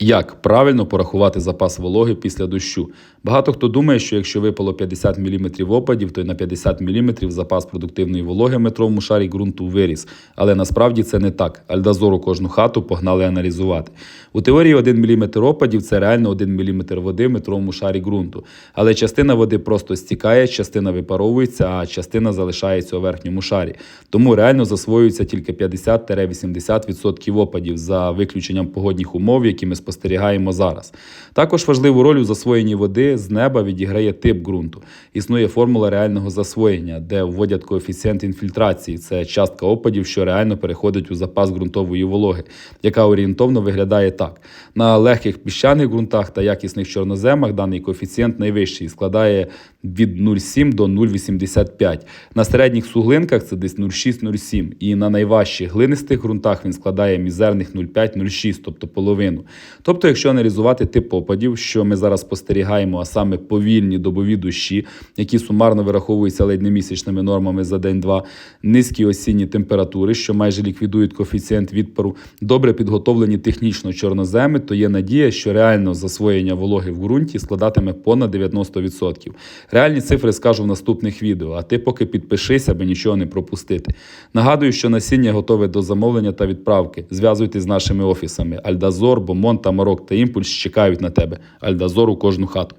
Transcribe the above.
Як правильно порахувати запас вологи після дощу? Багато хто думає, що якщо випало 50 мм опадів, то й на 50 мм запас продуктивної вологи в метровому шарі ґрунту виріс. Але насправді це не так. Альдазору кожну хату погнали аналізувати. У теорії 1 мм опадів це реально 1 мм води в метровому шарі ґрунту. Але частина води просто стікає, частина випаровується, а частина залишається у верхньому шарі. Тому реально засвоюється тільки 50-80% опадів за виключенням погодних умов, які ми спостерігаємо зараз. Також важливу роль у засвоєнні води з неба відіграє тип ґрунту. Існує формула реального засвоєння, де вводять коефіцієнт інфільтрації. Це частка опадів, що реально переходить у запас ґрунтової вологи, яка орієнтовно виглядає так: на легких піщаних ґрунтах та якісних чорноземах даний коефіцієнт найвищий складає від 0,7 до 0,85. На середніх суглинках це десь 0,6-0,7. І на найважчих глинистих ґрунтах він складає мізерних 0,5-0,6, тобто половину. Тобто, якщо аналізувати тип опадів, що ми зараз спостерігаємо, а саме повільні добові дощі, які сумарно вираховуються ледь не місячними нормами за день-два, низькі осінні температури, що майже ліквідують коефіцієнт відпару, добре підготовлені технічно чорноземи, то є надія, що реально засвоєння вологи в ґрунті складатиме понад 90%. Реальні цифри скажу в наступних відео, а ти поки підпишись, аби нічого не пропустити. Нагадую, що насіння готове до замовлення та відправки. Зв'язуйтесь з нашими офісами. Альдазор, Бомон, Тамарок та Імпульс чекають на тебе. Альдазор у кожну хату.